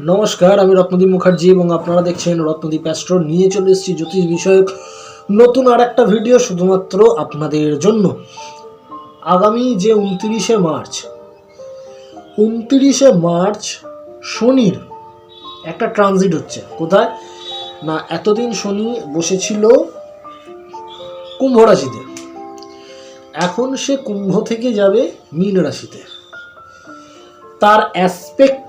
নমস্কার, আমি রত্নদীপ মুখার্জি এবং আপনারা দেখছেন রত্নদীপ অ্যাস্ট্রো। নিয়ে চলে এসেছি জ্যোতিষ বিষয়ক নতুন আর একটা ভিডিও শুধুমাত্র আপনাদের জন্য। আগামী যে উনত্রিশে মার্চ উনত্রিশে মার্চ শনির একটা ট্রানজিট হচ্ছে। কোথায়? না, এতদিন শনি বসেছিল কুম্ভ রাশিতে। এখন সে কুম্ভ থেকে যাবে মীন রাশিতে। তার অ্যাসপেক্ট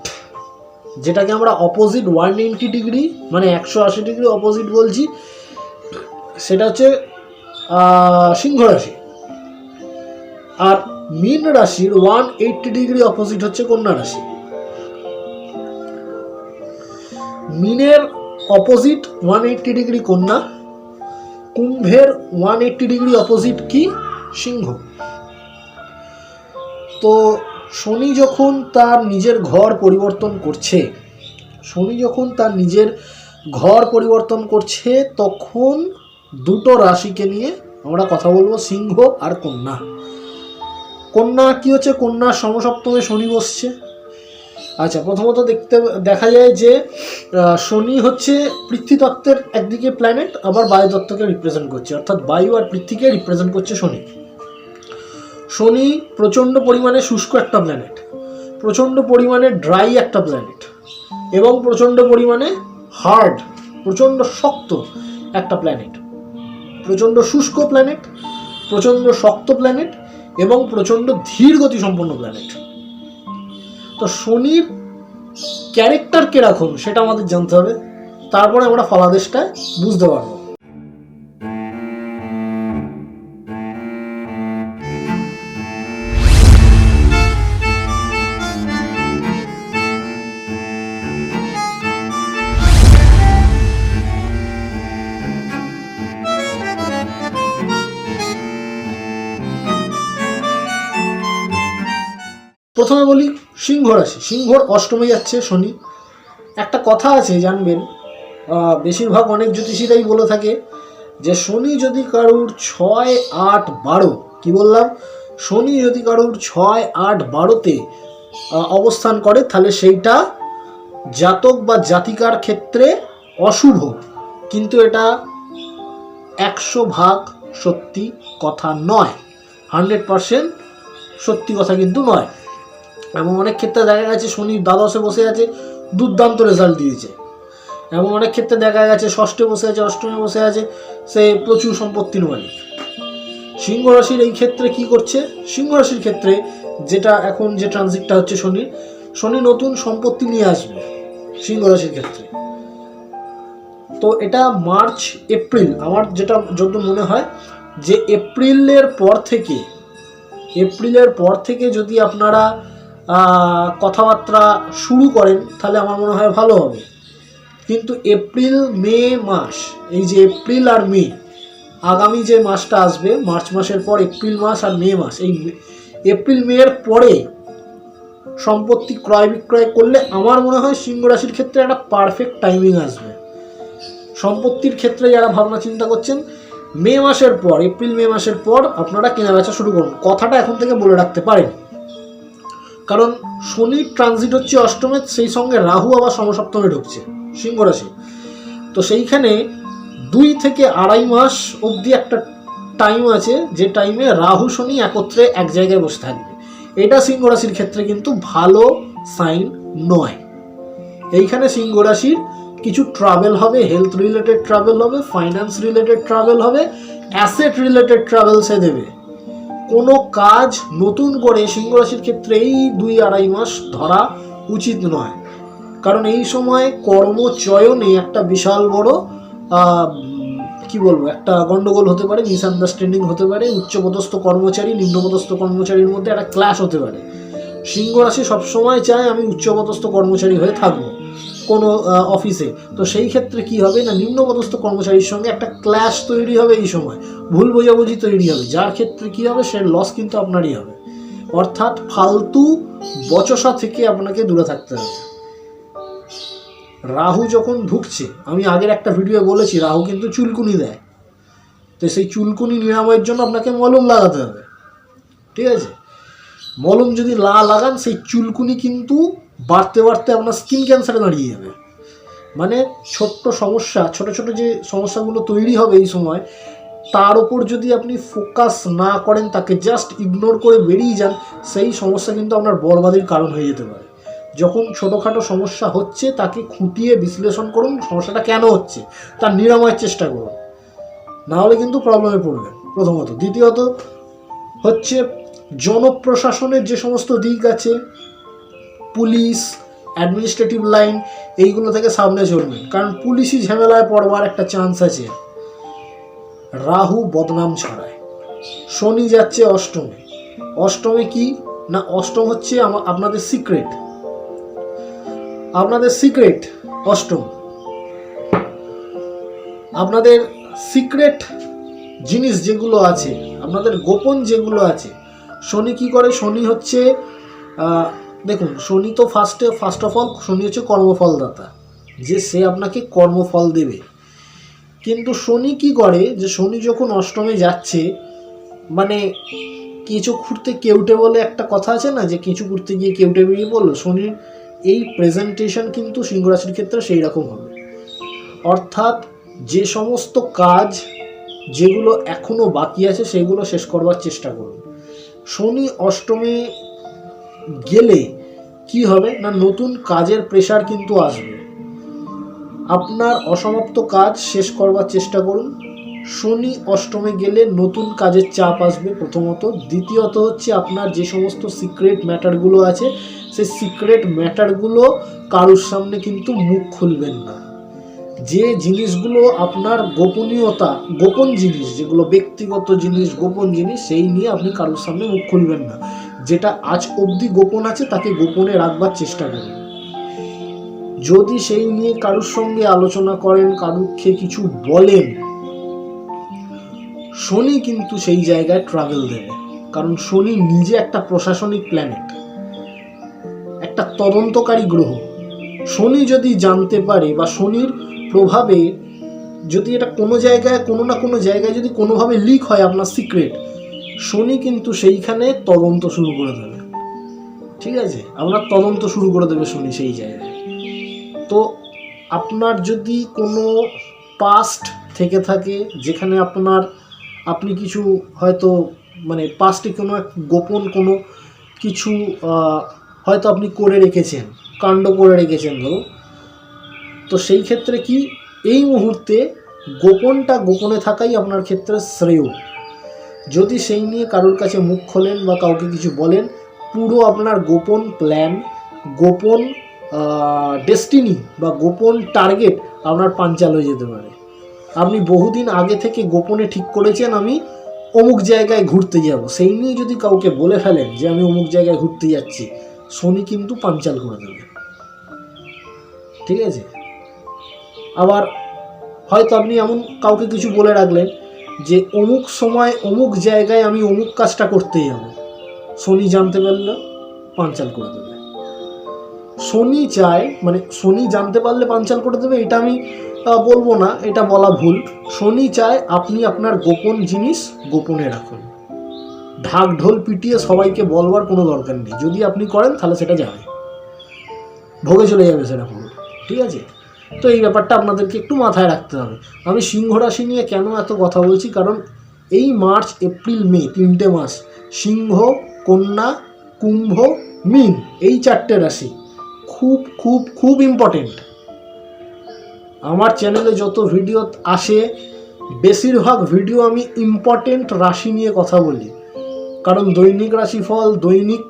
যেটাকে আমরা অপোজিট ওয়ান নাইনটি ডিগ্রি মানে একশো আশি ডিগ্রি অপোজিট বলছি, সেটা হচ্ছে সিংহ রাশি। আর মীন রাশির ওয়ান এইটটি ডিগ্রি অপোজিট হচ্ছে কন্যা রাশি। মিনের অপোজিট ওয়ান এইটটি ডিগ্রি কন্যা, কুম্ভের ওয়ান এইটটি ডিগ্রি অপোজিট কি? সিংহ। তো শনি যখন তার নিজের ঘর পরিবর্তন করছে, শনি যখন তার নিজের ঘর পরিবর্তন করছে, তখন দুটো রাশিকে নিয়ে আমরা কথা বলব, সিংহ আর কন্যা। কন্যা কি হচ্ছে? কন্যা সমসপ্তমে শনি বসছে। আচ্ছা প্রথমত দেখতে, দেখা যায় যে শনি হচ্ছে পৃথ্বীতত্ত্বের একদিকে প্ল্যানেট আবার বায়ুতত্ত্বকে রিপ্রেজেন্ট করছে। অর্থাৎ বায়ু আর পৃথ্বীকে রিপ্রেজেন্ট করছে শনি। শনি প্রচণ্ড পরিমাণে শুষ্ক একটা প্ল্যানেট প্রচণ্ড পরিমাণে ড্রাই একটা প্ল্যানেট এবং প্রচণ্ড পরিমাণে হার্ড প্রচণ্ড শক্ত একটা প্ল্যানেট প্রচণ্ড শুষ্ক প্ল্যানেট প্রচণ্ড শক্ত প্ল্যানেট এবং প্রচণ্ড ধীর গতি সম্পন্ন প্ল্যানেট তো শনির ক্যারেক্টার কীরকম সেটা আমাদের জানতে হবে, তারপরে আমরা ফলাদেশটা বুঝতে পারব। প্রথমে বলি সিংহ রাশি। সিংহর অষ্টমে যাচ্ছে শনি। একটা কথা আছে, জানবেন বেশিরভাগ অনেক জ্যোতিষীরাই বলে থাকে যে শনি যদি কারুর ছয়, আট, বারো, কি বললাম? শনি যদি কারুর ছয়, আট, বারোতে অবস্থান করে, তাহলে সেইটা জাতক বা জাতিকার ক্ষেত্রে অশুভ। কিন্তু এটা একশো ভাগ সত্যি কথা নয়। হান্ড্রেড পারসেন্ট সত্যি কথা কিন্তু নয়। এমন অনেক ক্ষেত্রে দেখা গেছে শনি দ্বাদশে বসে আছে, দুর্দান্ত রেজাল্ট দিয়েছে। এমন অনেক ক্ষেত্রে দেখা গেছে ষষ্ঠে বসে আছে, অষ্টমে বসে আছে, সে প্রচুর সম্পত্তির মালিক সিংহ রাশির এই ক্ষেত্রে কি করছে? সিংহ রাশির ক্ষেত্রে যেটা এখন যে ট্রানজিটটা হচ্ছে শনি শনি নতুন সম্পত্তি নিয়ে আসবে সিংহ রাশির ক্ষেত্রে। তো এটা মার্চ, এপ্রিল, আমার যেটা যত মনে হয় যে এপ্রিলের পর থেকে, এপ্রিলের পর থেকে যদি আপনারা কথাবার্তা শুরু করেন, তাহলে আমার মনে হয় ভালো হবে। কিন্তু এপ্রিল, মে মাস, এই যে এপ্রিল আর মে, আগামী যে মাসটা আসবে, মার্চ মাসের পর এপ্রিল মাস আর মে মাস, এই এপ্রিল মের পরে সম্পত্তি ক্রয় বিক্রয় করলে আমার মনে হয় সিংহ রাশির ক্ষেত্রে একটা পারফেক্ট টাইমিং আসবে। সম্পত্তির ক্ষেত্রে যারা ভাবনা চিন্তা করছেন, মে মাসের পর, এপ্রিল, মে মাসের পর আপনারা কেনাবেচা শুরু করুন। কথাটা এখন থেকে বলে রাখতে পারেন। কারণ শনির ট্রানজিট হচ্ছে অষ্টমে, সেই সঙ্গে রাহু আবার সমসপ্তমে ঢুকছে, সিংহ রাশি। তো সেইখানে দুই থেকে আড়াই মাস অবধি একটা টাইম আছে যে টাইমে রাহু শনি একত্রে এক জায়গায় বসে থাকবে। এটা সিংহ রাশির ক্ষেত্রে কিন্তু ভালো সাইন নয়। এইখানে সিংহ রাশির কিছু ট্রাভেল হবে হেলথ রিলেটেড ট্রাভেল হবে ফাইন্যান্স রিলেটেড ট্রাভেল হবে অ্যাসেট রিলেটেড ট্রাভেল সে দেবে। কোনো কাজ নতুন করে সিংহ রাশির ক্ষেত্রে এই দুই আড়াই মাস ধরা উচিত নয়। কারণ এই সময় কর্মচয়নে একটা বিশাল বড় কি বলব, একটা গন্ডগোল হতে পারে মিসআন্ডারস্ট্যান্ডিং হতে পারে, উচ্চপদস্থ কর্মচারী, নিম্নপদস্থ কর্মচারীর মধ্যে একটা ক্লাশ হতে পারে। সিংহ রাশি সবসময় চায় আমি উচ্চপদস্থ কর্মচারী হয়ে থাকব। কোনো অফিসে তো সেই ক্ষেত্রে কি হবে না নিম্নপদস্থ কর্মচারীর সঙ্গে একটা ক্ল্যাশ তৈরি হবে এই সময়। ভুল বোঝাবুঝি তৈরি হবে। যার ক্ষেত্রে কি হবে, সে লস কিন্তু আপনারই হবে। অর্থাৎ ফালতু বচসা থেকে আপনাকে দূরে থাকতে হবে। রাহু যখন ঢুকছে, আমি আগের একটা ভিডিও বলেছি, রাহু কিন্তু চুলকুনি দেয়। তো সেই চুলকুনি নিরাময়ের জন্য আপনাকে মলম লাগাতে হবে। ঠিক আছে? মলম যদি লা লাগান, সেই চুলকুনি কিন্তু বাড়তে বাড়তে আপনার স্কিন ক্যান্সারে দাঁড়িয়ে যাবে। মানে ছোট্ট সমস্যা, ছোট ছোট যে সমস্যাগুলো তৈরি হবে এই সময়, তার ওপর যদি আপনি ফোকাস না করেন, তাকে জাস্ট ইগনোর করে বেরিয়ে যান, সেই সমস্যা কিন্তু আপনার বরবাদির কারণ হয়ে যেতে পারে। যখন ছোটোখাটো সমস্যা হচ্ছে, তাকে খুঁটিয়ে বিশ্লেষণ করুন, সমস্যাটা কেন হচ্ছে, তার নিরাময়ের চেষ্টা করুন। না হলে কিন্তু প্রবলেমে পড়বেন প্রথমত। দ্বিতীয়ত হচ্ছে, জনপ্রশাসনের যে সমস্ত দিক আছে পুলিশ অ্যাডমিনিস্ট্রেটিভ লাইন এইগুলো থেকে সামনে চলবেন কারণ পুলিশি ঝামেলায় পড়বার একটা চান্স আছে। রাহু বদনাম ছড়ায়। শনি যাচ্ছে অষ্টমে। অষ্টমে কি? না, অষ্টম হচ্ছে আপনাদের সিক্রেট আপনাদের সিক্রেট অষ্টম। আপনাদের সিক্রেট জিনিস যেগুলো আছে, আপনাদের গোপন যেগুলো আছে, শনি কি করে? শনি হচ্ছে দেখুন, শনি তো ফার্স্টে ফার্স্ট অফ অল শনি হচ্ছে কর্মফলদাতা। যে সে আপনাকে কর্মফল দেবে। কিন্তু শনি কি করে যে শনি যখন অষ্টমে যাচ্ছে মানে কেঁচো খুঁড়তে কেউটে বলে একটা কথা আছে না, যে কেঁচো খুঁড়তে গিয়ে কেউটে বেরিয়ে পড়ল শনির এই প্রেজেন্টেশন কিন্তু সিংহ রাশির ক্ষেত্রে সেই রকম হবে। অর্থাৎ যে সমস্ত কাজ যেগুলো এখনও বাকি আছে, সেগুলো শেষ করবার চেষ্টা করুন। শনি অষ্টমে গেলে কি হবে না নতুন কাজের প্রেশার কিন্তু আসবে? আপনার অসমাপ্ত কাজ শেষ করবার চেষ্টা করুন। শনি অষ্টমে গেলে নতুন কাজের চাপ আসবে প্রথমত। দ্বিতীয়ত হচ্ছে আপনার যে সমস্ত সিক্রেট ম্যাটারগুলো আছে, সেই সিক্রেট ম্যাটারগুলো কারোর সামনে কিন্তু মুখ খুলবেন না। যে জিনিসগুলো আপনার গোপনীয়তা, গোপন জিনিস, যেগুলো ব্যক্তিগত জিনিস, গোপন জিনিস, সেই নিয়ে আপনি কারোর সামনে মুখ খুলবেন না। যেটা আজ অবধি গোপন আছে, তাকে গোপনে রাখবার চেষ্টা করুন যদি সেই নিয়ে কারুর সঙ্গে আলোচনা করেন, কারুকে কিছু বলেন, শনি কিন্তু সেই জায়গায় ট্রাভেল দেবে। কারণ শনি নিজে একটা প্রশাসনিক প্ল্যানেট একটা তদন্তকারী গ্রহ। শনি যদি জানতে পারে বা শনির প্রভাবে যদি এটা কোনো জায়গায়, কোনো না কোনো জায়গায় যদি কোনোভাবে লিক হয় আপনার সিক্রেট শনি কিন্তু সেইখানে তদন্ত শুরু করে দেবে। ঠিক আছে? আপনার তদন্ত শুরু করে দেবে শনি সেই জায়গায়। তো আপনার যদি কোনো পাস্ট থেকে থাকে, যেখানে আপনার, আপনি কিছু হয়তো মানে পাস্টে কোনো এক গোপন কোনো কিছু হয়তো আপনি করে রেখেছেন, কাণ্ড করে রেখেছেন ধরুন, তো সেই ক্ষেত্রে কি এই মুহূর্তে গোপনটা গোপনে থাকাই আপনার ক্ষেত্রে শ্রেয়? যদি সেই নিয়ে কারোর কাছে মুখ খোলেন বা কাউকে কিছু বলেন, পুরো আপনার গোপন প্ল্যান গোপন ডেস্টিনি বা গোপন টার্গেট আপনার পাঞ্চাল হয়ে যেতে পারে। আপনি বহুদিন আগে থেকে গোপনে ঠিক করেছেন, আমি অমুক জায়গায় ঘুরতে যাব। সেই নিয়ে যদি কাউকে বলে ফেলেন যে আমি অমুক জায়গায় ঘুরতে যাচ্ছি শনি কিন্তু পাঞ্চাল করে দেবে। ঠিক আছে? আবার হয়তো আপনি এমন কাউকে কিছু বলে রাখলেন যে অমুক সময় অমুক জায়গায় আমি অমুক কাজটা করতে যাব শনি জানতে পারলে পাঞ্চাল করে দেবে। শনি চায় মানে শনি জানতে পারলে পাঞ্চাল করে দেবে, এটা আমি বলব না, এটা বলা ভুল। শনি চায় আপনি আপনার গোপন জিনিস গোপনে রাখুন। ঢাক ঢোল পিটিয়ে সবাইকে বলবার কোনো দরকার নেই। যদি আপনি করেন তাহলে সেটা যাবে ভোগে চলে যাবে সেটা পুরো ঠিক আছে? তো এই ব্যাপারটা আপনাদেরকে একটু মাথায় রাখতে হবে। আমি সিংহ রাশি নিয়ে কেন এত কথা বলছি? কারণ এই মার্চ, এপ্রিল, মে তিনটে মাস সিংহ, কন্যা, কুম্ভ, মিন এই চারটে রাশি খুব খুব খুব ইম্পর্টেন্ট আমার চ্যানেলে যত ভিডিও আসে, বেশিরভাগ ভিডিও আমি ইম্পর্টেন্ট রাশি নিয়ে কথা বলি। কারণ দৈনিক রাশিফল, দৈনিক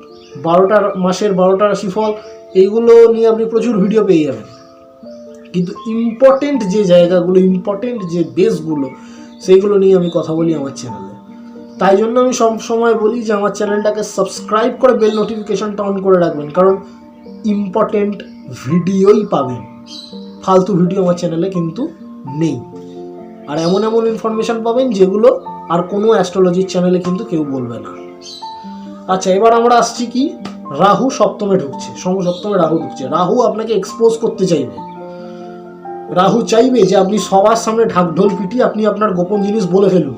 বারোটা, মাসের বারোটা রাশিফল, এইগুলো নিয়ে আপনি প্রচুর ভিডিও পেয়ে যাবেন। কিন্তু ইম্পর্টেন্ট যে জায়গাগুলো ইম্পর্টেন্ট যে বেসগুলো সেইগুলো নিয়ে আমি কথা বলি আমার চ্যানেলে তাই জন্য আমি সব সময় বলি যে আমার চ্যানেলটাকে সাবস্ক্রাইব করে বেল নোটিফিকেশনটা অন করে রাখবেন। কারণ ইম্পর্টেন্ট ভিডিওই পাবেন। ফালতু ভিডিও আমার চ্যানেলে কিন্তু নেই। আর এমন এমন ইনফরমেশান পাবেন যেগুলো আর কোনো অ্যাস্ট্রোলজির চ্যানেলে কিন্তু কেউ বলবে না। আচ্ছা এবার আমরা আসছি কি? রাহু সপ্তমে ঢুকছে সম সপ্তমে রাহু ঢুকছে। রাহু আপনাকে এক্সপোজ করতে চাইবে। রাহু চাইবে যে আপনি সবার সামনে ঢাকঢোল পিটিয়ে আপনি আপনার গোপন জিনিস বলে ফেলুন।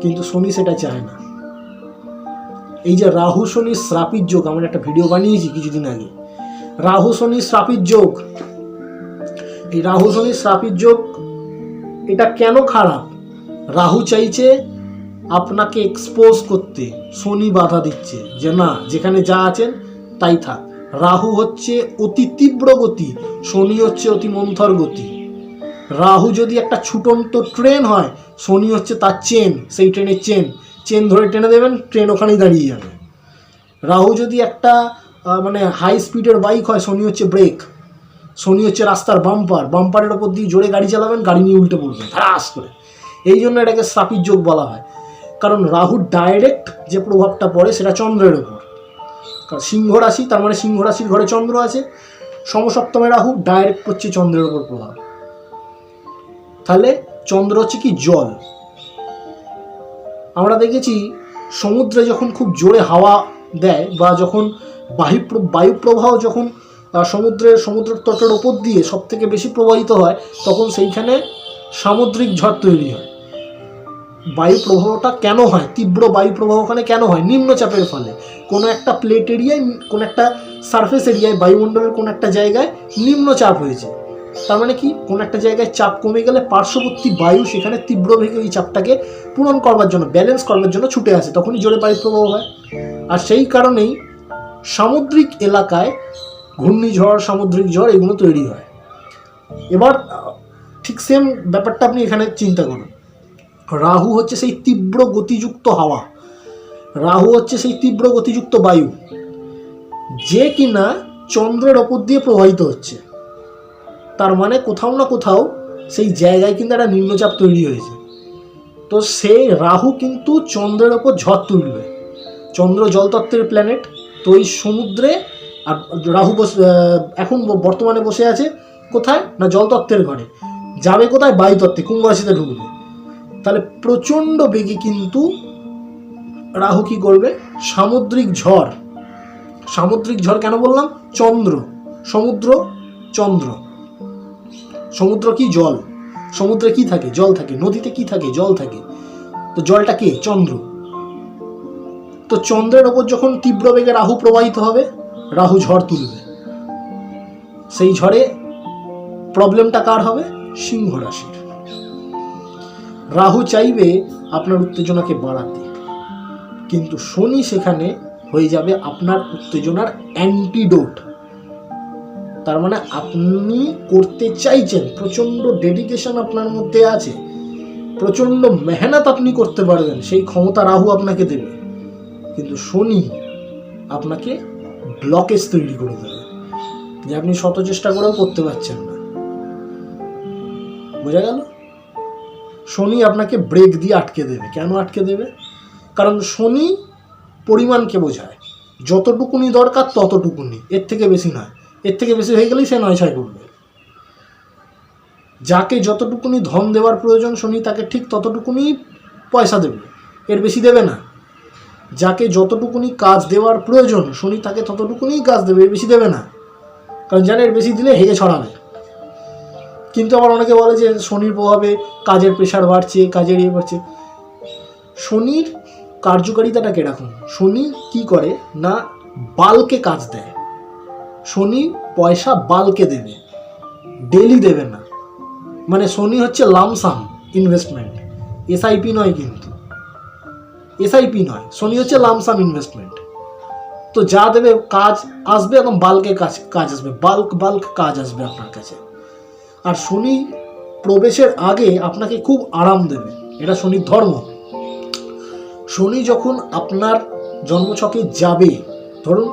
কিন্তু শনি সেটা চায় না। এই যে রাহু শনি শ্রাপির যোগ, আমরা একটা ভিডিও বানিয়েছি কিছুদিন আগে। রাহু শনি শ্রাপির যোগ। এই রাহু শনি শ্রাপির যোগ, এটা কেন খারাপ? রাহু চাইছে আপনাকে এক্সপোজ করতে, শনি বাধা দিচ্ছে যে না, যেখানে যা আছেন, তাই থাক। রাহু হচ্ছে অতি তীব্র গতি, শনি হচ্ছে অতি মন্থর গতি। রাহু যদি একটা ছুটন্ত ট্রেন হয়, শনি হচ্ছে তার চেন, সেই ট্রেনের চেন। চেন ধরে টেনে দেবেন, ট্রেন ওখানেই দাঁড়িয়ে যাবে। রাহু যদি একটা মানে হাই স্পিডের বাইক হয়, শনি হচ্ছে ব্রেক শনি হচ্ছে রাস্তার বাম্পার বাম্পারের ওপর দিয়ে জোরে গাড়ি চালাবেন, গাড়ি নিয়ে উল্টে পড়বে ধারাস করে। এই জন্য এটাকে শ্রাপির যোগ বলা হয়। কারণ রাহুর ডাইরেক্ট যে প্রভাবটা পড়ে, সেটা চন্দ্রের ওপর সিংহ রাশি, তার মানে সিংহ রাশির ঘরে চন্দ্র আছে। সমসপ্তমে রাহু ডাইরেক্ট করছে চন্দ্রের ওপর প্রভাব। তাহলে চন্দ্র হচ্ছে কি জল? আমরা দেখেছি সমুদ্রে যখন খুব জোরে হাওয়া দেয় বা যখন বায়ু প্র- বায়ু প্রবাহ যখন সমুদ্রের সমুদ্র তটের ওপর দিয়ে সব থেকে বেশি প্রবাহিত হয়, তখন সেইখানে সামুদ্রিক ঝড় তৈরি হয়। বায়ু প্রবাহটা কেন হয়? তীব্র বায়ু প্রবাহ ওখানে কেন হয়? নিম্নচাপের ফলে। কোনো একটা প্লেট এরিয়ায়, কোনো একটা সারফেস এরিয়ায়, বায়ুমণ্ডলের কোনো একটা জায়গায় নিম্নচাপ হয়েছে। তার মানে কি? কোনো একটা জায়গায় চাপ কমে গেলে পার্শ্ববর্তী বায়ু সেখানে তীব্র বেগে ওই চাপটাকে পূরণ করবার জন্য ব্যালেন্স করবার জন্য ছুটে আসে। তখনই জোরে বায়ু প্রবাহ হয়। আর সেই কারণেই সামুদ্রিক এলাকায় ঘূর্ণিঝড়, সামুদ্রিক ঝড় এগুলো তৈরি হয়। এবার ঠিক সেম ব্যাপারটা আপনি এখানে চিন্তা করুন। রাহু হচ্ছে সেই তীব্র গতিযুক্ত হাওয়া। রাহু হচ্ছে সেই তীব্র গতিযুক্ত বায়ু। যে কিনা চন্দ্রের ওপর দিয়ে প্রবাহিত হচ্ছে। তার মানে কোথাও না কোথাও সেই জায়গায় কিন্তু একটা নিম্নচাপ তৈরি হয়েছে। তো সেই রাহু কিন্তু চন্দ্রের ওপর ঝড় তুলবে। চন্দ্র জলতত্ত্বের প্ল্যানেট তো এই সমুদ্রে আর রাহু বস এখন বর্তমানে বসে আছে কোথায়? না জলতত্ত্বের ঘরে। যাবে কোথায়? বায়ুতত্ত্বে, কুম্ভ রাশিতে ঢুকবে। তাহলে প্রচণ্ড বেগে কিন্তু রাহু কি করবে? সামুদ্রিক ঝড়। সামুদ্রিক ঝড় কেন বললাম? চন্দ্র। সমুদ্র চন্দ্র। সমুদ্র কি? জল। সমুদ্রে কি থাকে? জল থাকে। নদীতে কি থাকে? জল থাকে। তো জলটা কে? চন্দ্র। তো চন্দ্রের ওপর যখন তীব্র বেগে রাহু প্রবাহিত হবে, রাহু ঝড় তুলবে। সেই ঝড়ে প্রবলেমটা কার হবে? সিংহ রাশির। রাহু চাইবে আপনার উত্তেজনাকে বাড়াতে। কিন্তু শনি সেখানে হয়ে যাবে আপনার উত্তেজনার অ্যান্টিডোট তার মানে আপনি করতে চাইছেন, প্রচণ্ড ডেডিকেশন আপনার মধ্যে আছে, প্রচণ্ড মেহনত আপনি করতে পারবেন, সেই ক্ষমতা রাহু আপনাকে দেবে। কিন্তু শনি আপনাকে ব্লকেজ তৈরি করে দেবে, যে আপনি শত চেষ্টা করেও করতে পারছেন না। বোঝা গেল? শনি আপনাকে ব্রেক দিয়ে আটকে দেবে। কেন আটকে দেবে? কারণ শনি পরিমাণকে বোঝায়। যতটুকুনি দরকার ততটুকুনি। এর থেকে বেশি নয়। এর থেকে বেশি হয়ে গেলেই সে নয় ছয় করবে। যাকে যতটুকুনি ধন দেওয়ার প্রয়োজন শনি তাকে ঠিক ততটুকুনি পয়সা দেবে। এর বেশি দেবে না। যাকে যতটুকুনি কাজ দেওয়ার প্রয়োজন শনি তাকে ততটুকুনি কাজ দেবে। এর বেশি দেবে না। কারণ জানে এর বেশি দিলে হেগে ছড়াবে। কিন্তু আবার অনেকে বলে যে শনির প্রভাবে কাজের প্রেশার বাড়ছে, কাজের ইয়ে বাড়ছে। শনির কার্যকারিতাটা কীরকম? শনি কি করে? না, বালকে কাজ দেয়। শনি পয়সা বালকে দেবে ডেলি দেবে না। মানে শনি হচ্ছে লামসাম ইনভেস্টমেন্ট এসআইপি নয় কিন্তু। এসআইপি নয়, শনি হচ্ছে লামসাম ইনভেস্টমেন্ট তো যা দেবে কাজ আসবে, একদম বাল্কে কাজ কাজ আসবে। বাল্ক বাল্ক কাজ আসবে আপনার কাছে। আর শনি প্রবেশের আগে আপনাকে খুব আরাম দেবে। এটা শনির ধর্ম। শনি যখন আপনার জন্মছকে যাবে, ধরুন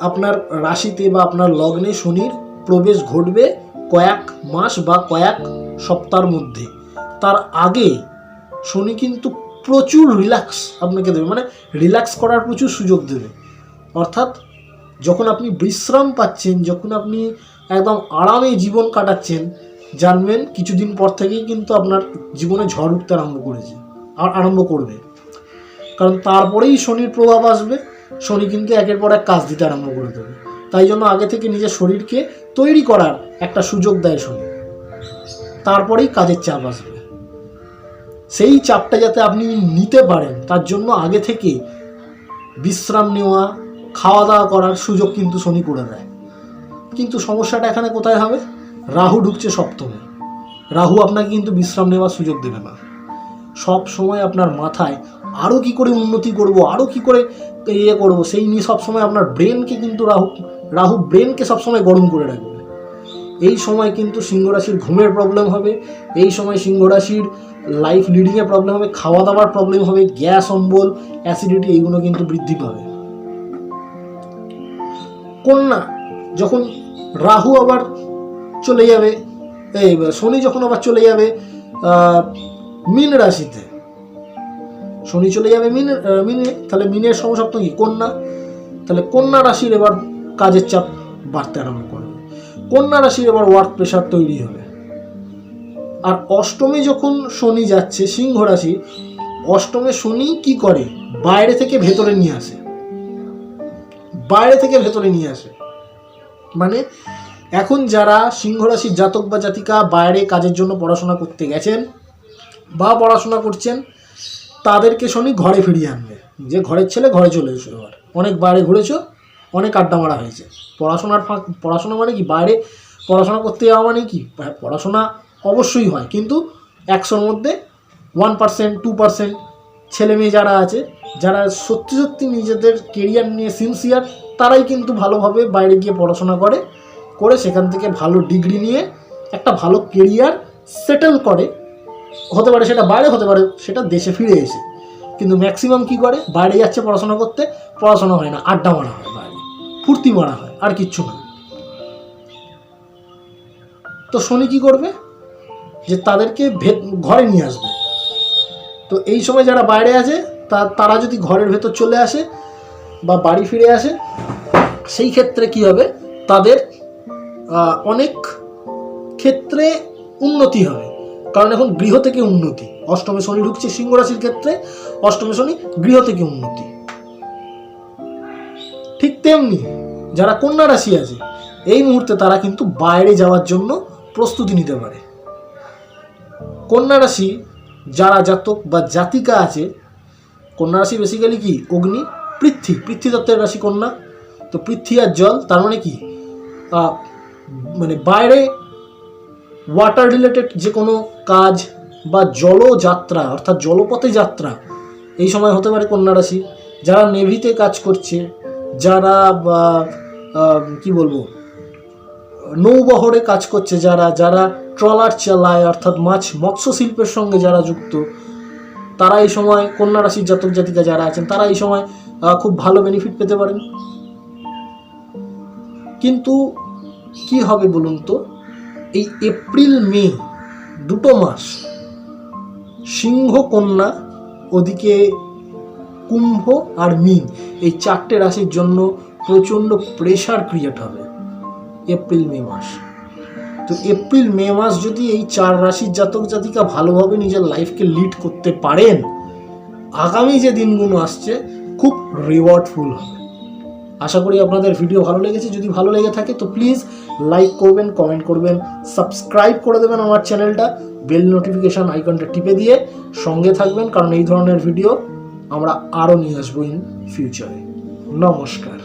আপনার রাশিতে বা আপনার লগ্নে শনির প্রবেশ ঘটবে কয়েক মাস বা কয়েক সপ্তাহের মধ্যে। তার আগে শনি কিন্তু প্রচুর রিল্যাক্স আপনাকে দেবে মানে রিল্যাক্স করার প্রচুর সুযোগ দেবে। অর্থাৎ যখন আপনি বিশ্রাম পাচ্ছেন, যখন আপনি একদম আরামে জীবন কাটাচ্ছেন। জানবেন কিছুদিন পর থেকেই কিন্তু আপনার জীবনে ঝড় উঠতে আরম্ভ করেছে আর আরম্ভ করবে। কারণ তারপরেই শনির প্রভাব আসবে, শনি কিন্তু একের পর এক কাজ দিতে আরম্ভ করে দেবে। তাই জন্য আগে থেকে নিজের শরীরকে তৈরি করার একটা সুযোগ দেয় শনি। তারপরেই কাজের চাপ আসবে। সেই চাপটা যাতে আপনি নিতে পারেন, তার জন্য আগে থেকে বিশ্রাম নেওয়া, খাওয়া দাওয়া করার সুযোগ কিন্তু শনি করে দেয়। কিন্তু সমস্যাটা এখানে কোথায় হবে? রাহু ঢুকছে সপ্তমে। রাহু আপনাকে কিন্তু বিশ্রাম নেওয়ার সুযোগ দেবে না। সব সময় আপনার মাথায় আরও কি করে উন্নতি করব আরও কি করে ইয়ে করব, সেই নিয়ে সবসময় আপনার ব্রেনকে কিন্তু রাহু রাহু ব্রেনকে সবসময় গরম করে রাখবে। এই সময় কিন্তু সিংহ রাশির ঘুমের প্রবলেম হবে, এই সময় সিংহ রাশির লাইফ লিডিংয়ের প্রবলেম হবে খাওয়া দাওয়ার প্রবলেম হবে, গ্যাস, অম্বল অ্যাসিডিটি এইগুলো কিন্তু বৃদ্ধি পাবে। কন্যা যখন রাহু আবার চলে যাবে, এই, শনি যখন আবার চলে যাবে মীন রাশিতে, শনি চলে যাবে মিন মিনে, তাহলে মিনের সমসপ্ত কি? কন্যা। তাহলে কন্যা রাশির এবার কাজের চাপ বাড়তে আরম্ভ করবে কন্যা রাশির এবার ওয়ার্ক প্রেশার তৈরি হবে। আর অষ্টমে যখন শনি যাচ্ছে, সিংহ রাশি, অষ্টমে শনি কি করে? বাইরে থেকে ভেতরে নিয়ে আসে। বাইরে থেকে ভেতরে নিয়ে আসে। মানে এখন যারা সিংহ রাশির জাতক বা জাতিকা বাইরে কাজের জন্য পড়াশোনা করতে গেছেন বা পড়াশোনা করছেন তাদেরকে শনি ঘরে ফিরিয়ে আনবে। যে ঘরের ছেলে ঘরে চলে এসো এবার। অনেক বাইরে ঘুরেছো অনেক আড্ডা মারা হয়েছে। পড়াশোনার ফাঁক পড়াশোনা মানে কি? বাইরে পড়াশোনা করতে যাওয়া মানে কি? হ্যাঁ, পড়াশোনা অবশ্যই হয় কিন্তু একশোর মধ্যে ওয়ান পার্সেন্ট টু পার্সেন্ট ছেলে মেয়ে যারা আছে যারা সত্যি সত্যি নিজেদের কেরিয়ার নিয়ে সিনসিয়ার তারাই কিন্তু ভালোভাবে বাইরে গিয়ে পড়াশোনা করে করে সেখান থেকে ভালো ডিগ্রি নিয়ে একটা ভালো কেরিয়ার সেটেল করে। হতে পারে সেটা বাইরে, হতে পারে সেটা দেশে ফিরে এসে। কিন্তু ম্যাক্সিমাম কি করে? বাইরে যাচ্ছে পড়াশোনা করতে, পড়াশোনা হয় না, আড্ডা মারা হয় বাইরে। ফুর্তি মারা হয়, আর কিচ্ছু না। তো শনি কি করবে? যে তাদেরকে ভে- ঘরে নিয়ে আসবে। তো এই সময় যারা বাইরে আছে, তা তারা যদি ঘরের ভেতর চলে আসে বা বাড়ি ফিরে আসে, সেই ক্ষেত্রে কি হবে? তাদের অনেক ক্ষেত্রে উন্নতি হবে। কারণ এখন গৃহ থেকে উন্নতি। অষ্টমে শনি ঢুকছে সিংহ রাশির ক্ষেত্রে, অষ্টমে শনি গৃহ থেকে উন্নতি। ঠিক তেমনি যারা কন্যা রাশি আছে, এই মুহূর্তে তারা কিন্তু বাইরে যাওয়ার জন্য প্রস্তুতি নিতে পারে। কন্যা রাশি যারা জাতক বা জাতিকা আছে, কন্যা রাশি বেসিক্যালি কি? অগ্নি পৃথ্বী পৃথ্বী তত্ত্বের রাশি কন্যা। তো পৃথ্বী আর জল, তার মানে কি? মানে বাইরে ওয়াটার রিলেটেড যে কোনো কাজ বা জলযাত্রা অর্থাৎ জলপথে যাত্রা, এই সময় হতে পারে কন্যা রাশি, যারা নেভিতে কাজ করছে, যারা বা কি বলব? নৌবহরে কাজ করছে যারা যারা ট্রলার চালায়, অর্থাৎ মাছ মৎস্য শিল্পের সঙ্গে যারা যুক্ত, তারা এই সময় কন্যা রাশির জাতক জাতিকা যারা আছেন, তারা এই সময় খুব ভালো বেনিফিট পেতে পারেন। কিন্তু কি হবে বলুন তো? এই এপ্রিল, মে দুটো মাস সিংহ কন্যা ওদিকে কুম্ভ আর মিন, এই চারটে রাশির জন্য প্রচণ্ড প্রেশার ক্রিয়েট হবে এপ্রিল, মে মাস। তো এপ্রিল, মে মাস যদি এই চার রাশির জাতক জাতিকা ভালোভাবে নিজের লাইফকে লিড করতে পারেন, আগামী যে দিনগুলো আসছে খুব রিওয়ার্ডফুল হবে আশা করি আপনাদের ভিডিও ভালো লেগেছে। যদি ভালো লেগে থাকে তো প্লিজ লাইক করবেন কমেন্ট করবেন সাবস্ক্রাইব করে দেবেন আমার চ্যানেলটা বেল নোটিফিকেশান আইকনটা টিপে দিয়ে সঙ্গে থাকবেন, কারণ এই ধরনের ভিডিও আমরা আরও নিয়ে আসব ইন ফিউচারে নমস্কার।